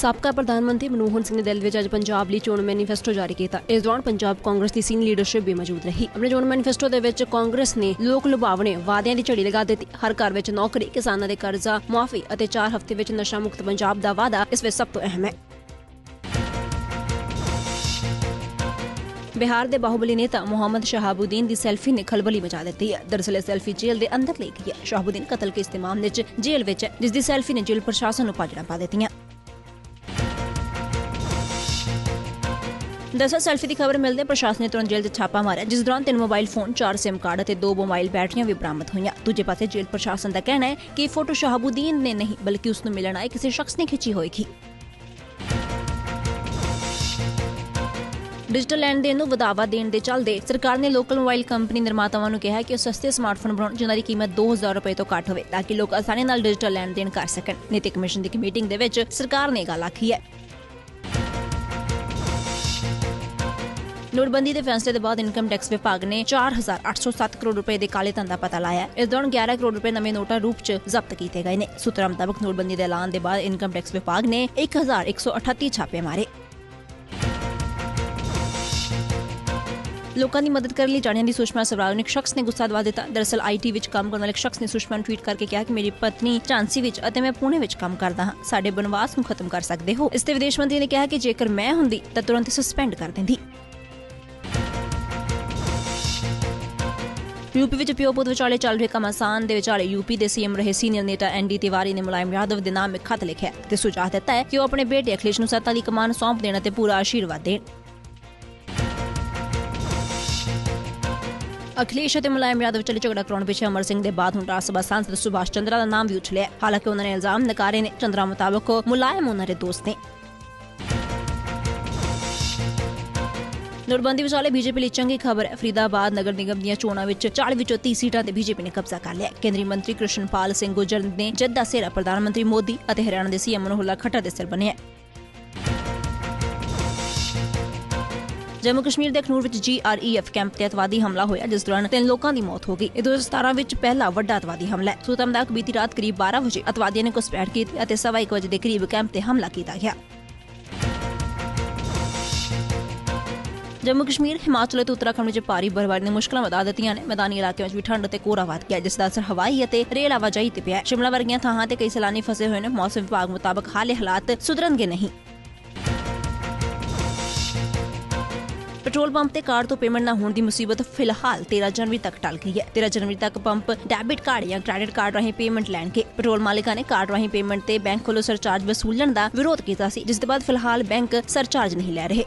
ਸਾਬਕਾ ਪ੍ਰਧਾਨ ਮੰਤਰੀ ਮਨਮੋਹਨ ਸਿੰਘ ਨੇ ਦਿੱਲੀ ਵਿੱਚ ਅੱਜ ਪੰਜਾਬ ਲਈ ਚੋਣ ਮੈਨੀਫੈਸਟੋ ਜਾਰੀ ਕੀਤਾ। ਇਸ ਦੌਰਾਨ ਪੰਜਾਬ ਕਾਂਗਰਸ ਦੀ ਸੀਨੀਅਰ ਲੀਡਰਸ਼ਿਪ ਵੀ ਮੌਜੂਦ ਰਹੀ। ਆਪਣੇ ਚੋਣ ਮੈਨੀਫੈਸਟੋ ਦੇ ਵਿੱਚ ਕਾਂਗਰਸ ਨੇ ਲੋਕ ਲੁਭਾਵਣੇ ਵਾਅਦਿਆਂ ਦੀ ਝੜੀ ਲਗਾ ਦਿੱਤੀ। ਹਰ ਘਰ ਵਿੱਚ ਨੌਕਰੀ, ਕਿਸਾਨਾਂ ਦੇ ਕਰਜ਼ਾ, ਮੁਆਫੀ ਅਤੇ 4 ਹਫ਼ਤੇ ਵਿੱਚ ਨਸ਼ਾ ਮੁਕਤ ਪੰਜਾਬ ਦਾ ਵਾਅਦਾ ਇਸ ਵਿੱਚ ਸਭ ਤੋਂ ਅਹਿਮ ਹੈ। ਬਿਹਾਰ ਦੇ ਬਾਹੁਬਲੀ ਨੇਤਾ ਮੁਹੰਮਦ ਸ਼ਹਾਬੂਦੀਨ ਦੀ ਸੈਲਫੀ ਨੇ ਖਲਬਲੀ ਮਚਾ ਦਿੱਤੀ ਹੈ। ਦਰਅਸਲ ਇਹ ਸੈਲਫੀ ਜੇਲ੍ਹ ਦੇ ਅੰਦਰ ਲਈ ਗਈ ਹੈ। ਸ਼ਹਾਬੂਦੀਨ ਕਤਲ ਕੇਸ ਦੇ ਮਾਮਲੇ 'ਚ ਜੇਲ੍ਹ ਵਿੱਚ ਹੈ, ਜਿਸ ਦੀ ਸੈਲਫੀ ਨੇ ਜੇਲ੍ਹ ਪ੍ਰਸ਼ਾਸਨ ਨੂੰ ਪਾਜੜਾ ਪਾ ਦਿੱਤੀਆਂ। ਦਰਅਸਲ ਸੈਲਫੀ ਦੀ ਖਬਰ ਮਿਲਦੇ ਪ੍ਰਸ਼ਾਸਨ ਨੇ ਤੁਰੰਤ ਜੇਲ੍ਹ 'ਚ ਛਾਪਾ ਮਾਰਿਆ, ਜਿਸ ਦੌਰਾਨ ਤਿੰਨ ਮੋਬਾਈਲ ਫੋਨ, ਚਾਰ ਸਿਮ ਕਾਰਡ ਅਤੇ ਦੋ ਮੋਬਾਈਲ ਬੈਟਰੀਆਂ ਵੀ ਬਰਾਮਦ ਹੋਈਆਂ। ਦੂਜੇ ਪਾਸੇ ਜੇਲ੍ਹ ਪ੍ਰਸ਼ਾਸਨ ਦਾ ਕਹਿਣਾ ਹੈ ਕਿ ਇਹ ਫੋਟੋ ਸ਼ਹਾਬੂਦੀਨ ਨੇ ਨਹੀਂ, ਬਲਕਿ ਉਸ ਨੂੰ ਮਿਲਣ ਆਏ ਕਿਸੇ ਸ਼ਖਸ ਨੇ ਖਿੱਚੀ ਹੋਏਗੀ। ਡਿਜੀਟਲ ਲੈਣ ਦੇਣ ਨੂੰ ਵਧਾਵਾ ਦੇਣ ਦੇ ਚੱਲਦੇ ਸਰਕਾਰ ਨੇ ਲੋਕਲ ਮੋਬਾਈਲ ਕੰਪਨੀ ਨਿਰਮਾਤਾਵਾਂ ਨੂੰ ਕਿਹਾ ਹੈ ਕਿ ਉਹ ਸਸਤੇ ਸਮਾਰਟਫੋਨ ਬਣਾਉਣ, ਜਿਨ੍ਹਾਂ ਦੀ ਕੀਮਤ 2000 ਰੁਪਏ ਤੋਂ ਘੱਟ ਹੋਵੇ, ਤਾਂ ਕਿ ਲੋਕ ਆਸਾਨੀ ਨਾਲ ਡਿਜੀਟਲ ਲੈਣ ਦੇਣ ਕਰ ਸਕਣ। ਨੀਤੀ ਕਮਿਸ਼ਨ ਦੀ ਮੀਟਿੰਗ ਦੇ ਵਿੱਚ ਸਰਕਾਰ ਨੇ ਗੱਲ ਆਖੀ ਹੈ। ਨੋਟਬੰਦੀ ਦੇ ਫੈਸਲੇ ਦੇ ਬਾਅਦ ਇਨਕਮ ਟੈਕਸ ਵਿਭਾਗ ਨੇ 4807 ਕਰੋੜ ਰੁਪਏ ਦੇ ਕਾਲੇ ਧਨ ਦਾ ਪਤਾ ਲਾਇਆ ਇਸ ਦੌਰਾਨ 11 ਕਰੋੜ ਰੁਪਏ ਨਵੇਂ ਨੋਟਾਂ ਰੂਪ 'ਚ ਜ਼ਬਤ ਕੀਤੇ ਗਏ ਨੇ। ਸੂਤਰਾਂ ਮੁਤਾਬਕ ਨੋਟਬੰਦੀ ਦੇ ਐਲਾਨ ਦੇ ਬਾਅਦ ਇਨਕਮ ਟੈਕਸ ਵਿਭਾਗ ਨੇ 1138 ਛਾਪੇ ਮਾਰੇ। ਲੋਕਾਂ ਦੀ ਮਦਦ ਕਰਨ ਲਈ ਜਾਣਿਆ ਦੀ ਸੁਸ਼ਮਾ ਸਵਰਾਜ ਨੇ ਇੱਕ ਸ਼ਖਸ ਨੇ ਗੁੱਸਾ ਦਵਾ ਦਿੱਤਾ। ਦਰਅਸਲ ਆਈਟੀ ਵਿੱਚ ਕੰਮ ਕਰਨ ਵਾਲੇ ਇੱਕ ਸ਼ਖਸ ਨੇ ਸੁਸ਼ਮਾ ਨੂੰ ਟਵੀਟ ਕਰਕੇ ਕਿਹਾ ਕਿ ਮੇਰੀ ਪਤਨੀ ਝਾਂਸੀ ਵਿੱਚ ਅਤੇ ਮੈਂ ਪੁਣੇ ਵਿੱਚ ਕੰਮ ਕਰਦਾ ਹਾਂ। ਸਾਡੇ ਬਨਵਾਸ ਨੂੰ ਖਤਮ ਕਰ ਸਕਦੇ ਹੋ। ਇਸ ਤੇ ਵਿਦੇਸ਼ ਮੰਤਰੀ ਨੇ ਕਿਹਾ ਕਿ ਜੇਕਰ ਮੈਂ ਹੁੰਦੀ ਤਾਂ ਤੁਰੰਤ ਸਸਪੈਂਡ ਕਰ ਦਿੰਦੀ। ਯੂਪੀ ਵਿੱਚ ਪਿਓ ਪੁੱਤ ਵਿਚਾਲੇ ਚੱਲ ਰਹੇ ਕਮਾਸਾਨ ਦੇ ਵਿਚਾਲੇ ਯੂਪੀ ਦੇ ਸੀਐਮ ਰਹੇ ਸੀਨੀਅਰ ਨੇਤਾ ਐਨਡੀ ਤਿਵਾਰੀ ਨੇ ਮੁਲਾਇਮ ਯਾਦਵ ਦੇ ਨਾਮ ਇੱਕ ਖਤ ਲਿਖਿਆ ਤੇ ਸੁਝਾਅ ਦਿੱਤਾ ਹੈ ਕਿ ਉਹ ਆਪਣੇ ਬੇਟੇ ਅਖਿਲੇਸ਼ ਨੂੰ ਸੱਤਾ ਦੀ ਕਮਾਨ ਸੌਂਪ ਦੇਣ ਅਤੇ ਪੂਰਾ ਆਸ਼ੀਰਵਾਦ ਦੇਣ। ਅਖਿਲੇਸ਼ ਅਤੇ ਮੁਲਾਇਮ ਯਾਦਵ ਚਲੇ ਝਗੜਾ ਕਰਾਉਣ ਪਿੱਛੇ ਅਮਰ ਸਿੰਘ ਦੇ ਬਾਅਦ ਹੁਣ ਰਾਜ ਸਭਾ ਸਾਂਸਦ ਸੁਭਾਸ਼ ਚੰਦਰਾ ਦਾ ਨਾਮ ਵੀ ਉਛਲਿਆ ਹਾਲਾਂਕਿ ਉਹਨਾਂ ਨੇ ਇਲਜ਼ਾਮ ਨਕਾਰੇ ਨੇ। ਚੰਦਰਾ ਮੁਤਾਬਕ ਮੁਲਾਇਮ ਉਹਨਾਂ ਦੇ ਦੋਸਤ ਨੇ। ਨੋਟਬੰਦੀ ਵਿਚਾਲੇ ਬੀਜੇਪੀ ਲਈ ਚੰਗੀ ਖਬਰ ਹੈ। ਫਰੀਦਾਬਾਦ ਨਗਰ ਨਿਗਮ ਦੀਆਂ ਚੋਣਾਂ ਵਿੱਚ 40 ਵਿੱਚੋਂ 30 ਸੀਟਾਂ ਤੇ ਬੀਜੇਪੀ ਨੇ ਕਬਜ਼ਾ ਕਰ ਲਿਆ ਕੇਂਦਰੀ ਮੰਤਰੀ ਕ੍ਰਿਸ਼ਨਪਾਲ ਸਿੰਘ ਗੁਰਜਰ ਨੇ ਜੱਦਾ ਸੇਰਾ ਪ੍ਰਧਾਨ ਮੰਤਰੀ ਮੋਦੀ ਅਤੇ ਹਰਿਆਣਾ ਦੇ ਸੀਐਮ ਮਨੋਹਰ ਖੱਟਰ ਦੇ ਸਿਰ ਬਣਿਆ ਜੰਮੂ ਕਸ਼ਮੀਰ ਦੇ ਅਖਨੂਰ ਵਿੱਚ ਜੀਆਰਈਐਫ ਕੈਂਪ ਤੇ ਅਤਵਾਦੀ ਹਮਲਾ ਹੋਇਆ, ਜਿਸ ਦੌਰਾਨ ਤਿੰਨ ਲੋਕਾਂ ਦੀ ਮੌਤ ਹੋ ਗਈ। ਇਹ 2017 ਵਿੱਚ ਪਹਿਲਾ ਵੱਡਾ ਅਤਵਾਦੀ ਹਮਲਾ ਹੈ। ਸੂਤਮ ਬੀਤੀ ਰਾਤ ਕਰੀਬ 12 ਵਜੇ ਅਤਵਾਦੀਆਂ ਨੇ ਘੁਸਪੈਠ ਕੀਤੀ ਅਤੇ ਸਵਾ ਇੱਕ ਵਜੇ ਦੇ ਕਰੀਬ ਕੈਂਪ ਤੇ ਹਮਲਾ ਕੀਤਾ ਗਿਆ। ਜੰਮੂ ਕਸ਼ਮੀਰ, ਹਿਮਾਚਲ ਅਤੇ ਉੱਤਰਾਖੰਡ ਵਿੱਚ ਭਾਰੀ ਬਰਫ਼ਬਾਰੀ ਨੇ ਮੁਸ਼ਕਲਾਂ ਵਧਾ ਦਿੱਤੀਆਂ ਨੇ। ਮੈਦਾਨੀ ਇਲਾਕਿਆਂ ਵਿੱਚ ਵੀ ਠੰਡ ਅਤੇ ਕੋਹਰਾ ਵੱਧ ਗਿਆ, ਜਿਸ ਦਾ ਅਸਰ ਹਵਾਈ ਅਤੇ ਰੇਲ ਆਵਾਜਾਈ ਤੇ ਪਿਆ ਸ਼ਿਮਲਾ ਵਰਗੀਆਂ ਥਾਵਾਂ ਤੇ ਕਈ ਸੈਲਾਨੀ ਫਸੇ ਹੋਏ ਨੇ। ਮੌਸਮ ਵਿਭਾਗ ਮੁਤਾਬਕ ਹਾਲੇ ਹਾਲਾਤ ਸੁਧਰਨਗੇ ਨਹੀਂ। ਪੈਟਰੋਲ ਪੰਪ ਤੇ ਕਾਰਡ ਤੋਂ ਪੇਮੈਂਟ ਨਾ ਹੋਣ ਦੀ ਮੁਸੀਬਤ ਫਿਲਹਾਲ 13 ਜਨਵਰੀ ਤੱਕ ਟਲ ਗਈ ਹੈ। 13 ਜਨਵਰੀ ਤੱਕ ਪੰਪ ਡੈਬਿਟ ਕਾਰਡ ਜਾਂ ਕ੍ਰੈਡਿਟ ਕਾਰਡ ਰਾਹੀਂ ਪੇਮੈਂਟ ਲੈਣਗੇ। ਪੈਟਰੋਲ ਮਾਲਿਕਾਂ ਨੇ ਕਾਰਡ ਰਾਹੀਂ ਪੇਮੈਂਟ ਤੇ ਬੈਂਕ ਕੋਲੋਂ ਸਰਚਾਰਜ ਵਸੂਲਣ ਦਾ ਵਿਰੋਧ ਕੀਤਾ ਸੀ, ਜਿਸ ਦੇ ਬਾਅਦ ਫਿਲਹਾਲ ਬੈਂਕ ਸਰਚਾਰਜ ਨਹੀਂ ਲੈ ਰਹੇ।